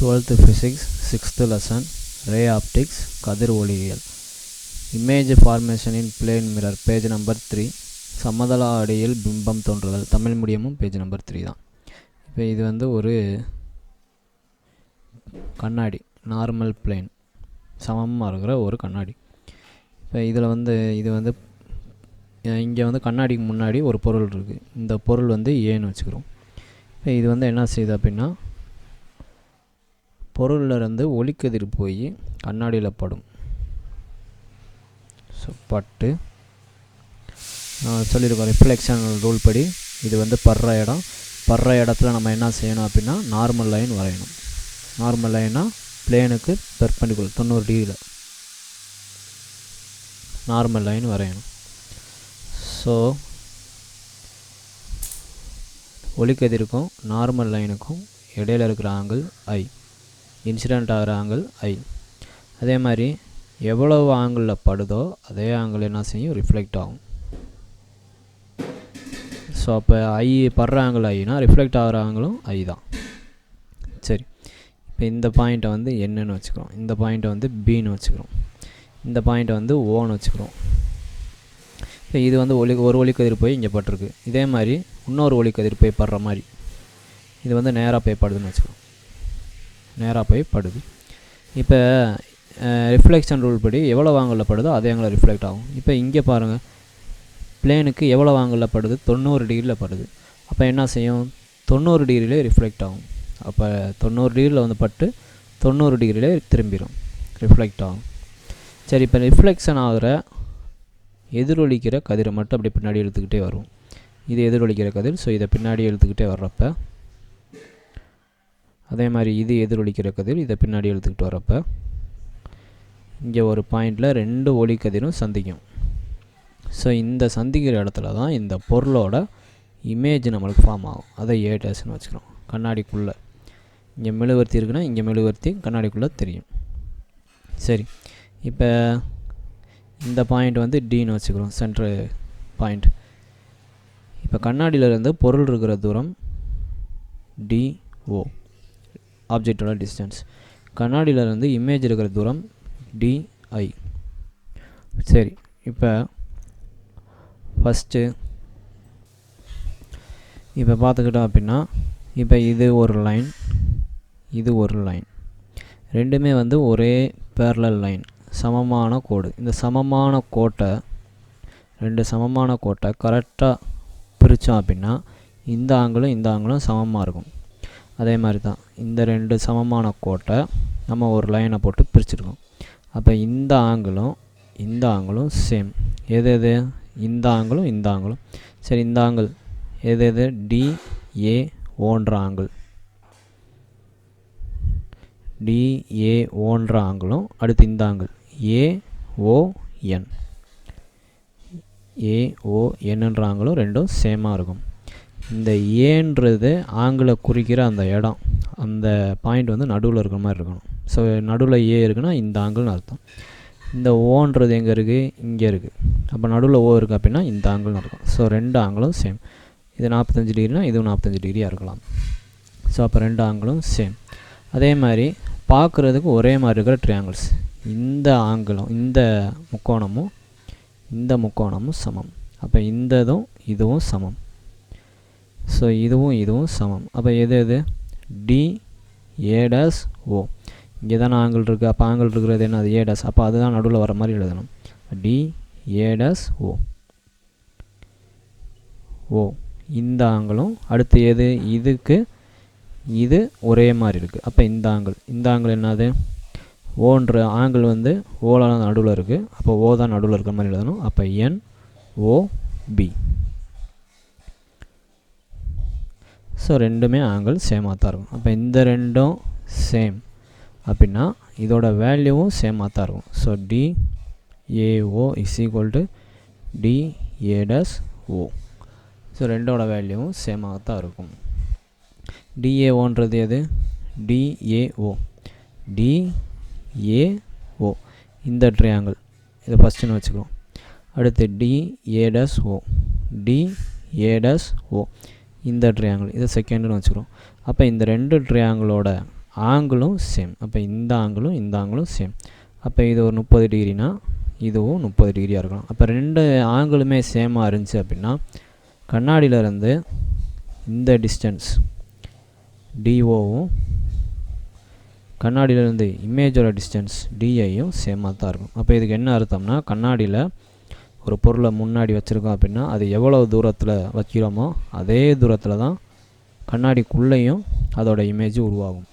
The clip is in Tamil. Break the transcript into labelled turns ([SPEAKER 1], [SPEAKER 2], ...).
[SPEAKER 1] Twelfth physics sixth lesson ray optics கதிர் ஒளியியல். Image ஃபார்மேஷனின் plane mirror page number three சமதள அடியில் பிம்பம் தோன்றுதல். தமிழ் மீடியமும் பேஜ் நம்பர் த்ரீ தான். இப்போ இது வந்து ஒரு கண்ணாடி நார்மல் பிளேன் சமமாக இருக்கிற ஒரு கண்ணாடி. இப்போ இதில் வந்து இது வந்து இங்கே வந்து கண்ணாடிக்கு முன்னாடி ஒரு பொருள் இருக்குது இந்த பொருள் வந்து ஏன்னு வச்சுக்கிறோம். இப்போ இது வந்து என்ன செய்யுது அப்படின்னா பொருளில் இருந்து ஒளிக்கதிர் போய் கண்ணாடியில் படும் ஸோ பட்டு நான் சொல்லியிருக்கோம் ரிஃப்ளெக்ஷன் ரூல் படி இது வந்து படுற இடம். படுற இடத்துல நம்ம என்ன செய்யணும் அப்படின்னா நார்மல் லைன் வரையணும். நார்மல் லைனாக பிளேனுக்கு பெர்பெண்டிகுலர் தொண்ணூறு டிகிரியில் நார்மல் லைன் வரையணும். ஸோ ஒளிக்கதிருக்கும் நார்மல் லைனுக்கும் இடையில இருக்கிற ஆங்கிள் ஐ இன்சிடெண்ட் ஆகிற ஆங்கிள் ஐ அதே மாதிரி எவ்வளவு ஆங்கிளில் படுதோ அதே ஆங்கிள் என்ன செய்யும்? ரிஃப்ளெக்ட் ஆகும். ஸோ அப்போ ஐ படுற ஆங்கிள் ஐனா ரிஃப்ளெக்ட் ஆகிற ஆங்கிளும் ஐ தான். சரி. இப்போ இந்த பாயிண்ட்டை வந்து என்னன்னு வச்சுக்கிறோம். இந்த பாயிண்ட்டை வந்து பின்னு வச்சுக்கிறோம். இந்த பாயிண்ட்டை வந்து ஓன்னு வச்சுக்கிறோம். இப்போ இது வந்து ஒளி ஒரு ஒளிக்கதிர் போய் இங்கே பட்டிருக்கு. இதே மாதிரி இன்னொரு ஒளிக்கதிர் போய் படுற மாதிரி. இது வந்து நேராக போய் படுதுன்னு வச்சுக்கிறோம். நேராக போய் படுது. இப்போ ரிஃப்ளெக்ஷன் ரூல் படி எவ்வளோ ஆங்கிளில் படுதோ அதே ஆங்கிளில் ரிஃப்ளெக்ட் ஆகும். இப்போ இங்கே பாருங்கள் பிளேனுக்கு எவ்வளோ ஆங்கிளில் படுது? தொண்ணூறு டிகிரியில் படுது. அப்போ என்ன செய்யும்? தொண்ணூறு டிகிரியிலே ரிஃப்ளெக்ட் ஆகும். அப்போ தொண்ணூறு டிகிரியில் வந்து பட்டு தொண்ணூறு டிகிரியிலே திரும்பிடும் ரிஃப்ளெக்ட் ஆகும். சரி இப்போ ரிஃப்ளெக்ஷன் ஆகிற எதிரொலிக்கிற கதிரை மட்டும் அப்படி பின்னாடி எடுத்துக்கிட்டே வரும். இது எதிரொலிக்கிற கதிர். ஸோ இதை பின்னாடி இழுத்துக்கிட்டே வர்றப்போ அதே மாதிரி இது எதிரொலிக்கிற கதிர் இதை பின்னாடி இழுத்துக்கிட்டு வரப்போ இங்கே ஒரு பாயிண்டில் ரெண்டு ஒளி கதிரும் சந்திக்கும். ஸோ இந்த சந்திக்கிற இடத்துல தான் இந்த பொருளோட இமேஜ் நம்மளுக்கு ஃபார்ம் ஆகும். அதை ஏ வச்சுக்கிறோம். கண்ணாடிக்குள்ளே. இங்கே மெழுவர்த்தி இருக்குன்னா இங்கே மெழுவர்த்தி கண்ணாடிக்குள்ளே தெரியும். சரி. இப்போ இந்த பாயிண்ட் வந்து டின்னு வச்சுக்கிறோம். சென்ட்ரு பாயிண்ட் இப்போ கண்ணாடியிலேருந்து பொருள் இருக்கிற தூரம் டிஓ ஆப்ஜெக்டோட டிஸ்டன்ஸ் கண்ணாடியிலேருந்து இமேஜ் இருக்கிற தூரம் டிஐ சரி இப்போ ஃபஸ்ட்டு இப்போ பார்த்துக்கிட்டோம் அப்படின்னா இப்போ இது ஒரு லைன் இது ஒரு லைன் ரெண்டுமே வந்து ஒரே பேரலல் லைன் சமமான கோடு. இந்த சமமான கோட்டை ரெண்டு சமமான கோட்டை கரெக்டாக பிரித்தோம் அப்படின்னா இந்த ஆங்கிளும் இந்த ஆங்கிளும் சமமாக இருக்கும். அதே மாதிரி தான். இந்த ரெண்டு சமமான கோட்டை நம்ம ஒரு லைனை போட்டு பிரிச்சுருக்கோம். அப்போ இந்த ஆங்கிளும் இந்த ஆங்கிளும் சேம் எது எது? இந்த ஆங்கிளும் இந்த ஆங்கிளும். சரி இந்த ஆங்கிள். எது எது? டிஏ ஓன்ற ஆங்கிள். டிஏ ஓன்ற ஆங்கிளும். அடுத்து இந்த ஆங்கிள். ஏஓஎன் ஏஓஎன்ன்ற ஆங்கிளும் ரெண்டும் சேமாக இருக்கும். இந்த ஏன்றது ஆங்கில குறிக்கிற அந்த இடம். அந்த பாயிண்ட் வந்து நடுவில் இருக்கிற மாதிரி இருக்கணும். ஸோ நடுவில் ஏ இருக்குன்னா இந்த ஆங்கிள்னு அர்த்தம். இந்த ஓன்றது எங்கே இருக்குது இங்கே இருக்குது அப்போ நடுவில் ஓ இருக்குது அப்படின்னா இந்த ஆங்கிள்னு இருக்கும் ஸோ ரெண்டு ஆங்கிளும் சேம் இது நாற்பத்தஞ்சு டிகிரினா இதுவும் நாற்பத்தஞ்சு டிகிரியாக இருக்கலாம். ஸோ அப்போ ரெண்டு ஆங்கிளும் சேம் அதே மாதிரி பார்க்குறதுக்கு ஒரே மாதிரி இருக்கிற ட்ரையாங்கிள்ஸ் இந்த ஆங்கிளும் இந்த முக்கோணமும் இந்த முக்கோணமும் சமம். அப்போ இந்த இதுவும் இதுவும் சமம். ஸோ இதுவும் இதுவும் சமம். அப்போ எது எது? டி ஏடஸ் ஓ இங்கே தானே ஆங்கிள் இருக்குது அப்போ ஆங்கிள் இருக்கிறது என்ன? அது ஏடாஸ் அப்போ அதுதான் நடுவில் வர மாதிரி எழுதணும். டி ஏடஸ் ஓ ஓ இந்த ஆங்கிளும் அடுத்து எது? இதுக்கு இது ஒரே மாதிரி இருக்குது அப்போ இந்த ஆங்கிள் இந்த ஆங்கிள் என்னது? ஓன்ற ஆங்கிள் வந்து ஓல நடுவில் இருக்குது அப்போ ஓ தான் நடுவில் இருக்கிற மாதிரி எழுதணும். அப்போ என் ஓ பி ஸோ ரெண்டுமே ஆங்கிள் சேமாக தான் இருக்கும். அப்போ இந்த ரெண்டும் சேம் அப்படின்னா இதோட வேல்யூவும் சேமாக தான் இருக்கும். So D A O is equal to D Aedes O so ரெண்டோட வேல்யூவும் சேமாக தான் இருக்கும். டிஏஓன்றது எது? டிஏஓ டிஏஓ இந்த ட்ரையாங்கிள் இதை ஃபஸ்ட்டுன்னு வச்சுக்கிறோம் அடுத்து டிஏடஸ் ஓ டிஏடஸ் ஓ இந்த ட்ரையாங்கிள் இதை செகண்டுன்னு வச்சுக்கிறோம். அப்போ இந்த ரெண்டு ட்ரையாங்கிளோட ஆங்கிளும் சேம் அப்போ இந்த ஆங்கிளும் இந்த ஆங்கிளும் சேம் அப்போ இது ஒரு முப்பது டிகிரினா இதுவும் முப்பது டிகிரியாக இருக்கலாம். அப்போ ரெண்டு ஆங்கிளுமே சேமாக இருந்துச்சு அப்படின்னா கண்ணாடியிலேருந்து இந்த டிஸ்டன்ஸ் டிஓவும் கண்ணாடியிலேருந்து இமேஜோட டிஸ்டன்ஸ் டிஐயும் சேமாக தான் இருக்கும். அப்போ இதுக்கு என்ன அர்த்தம்னா கண்ணாடியில் ஒரு பொருளை முன்னாடி வச்சுருக்கோம் அப்படின்னா அது எவ்வளோ தூரத்தில் வைக்கிறோமோ அதே தூரத்தில் தான் கண்ணாடிக்குள்ளேயும் அதோட இமேஜ் உருவாகும்.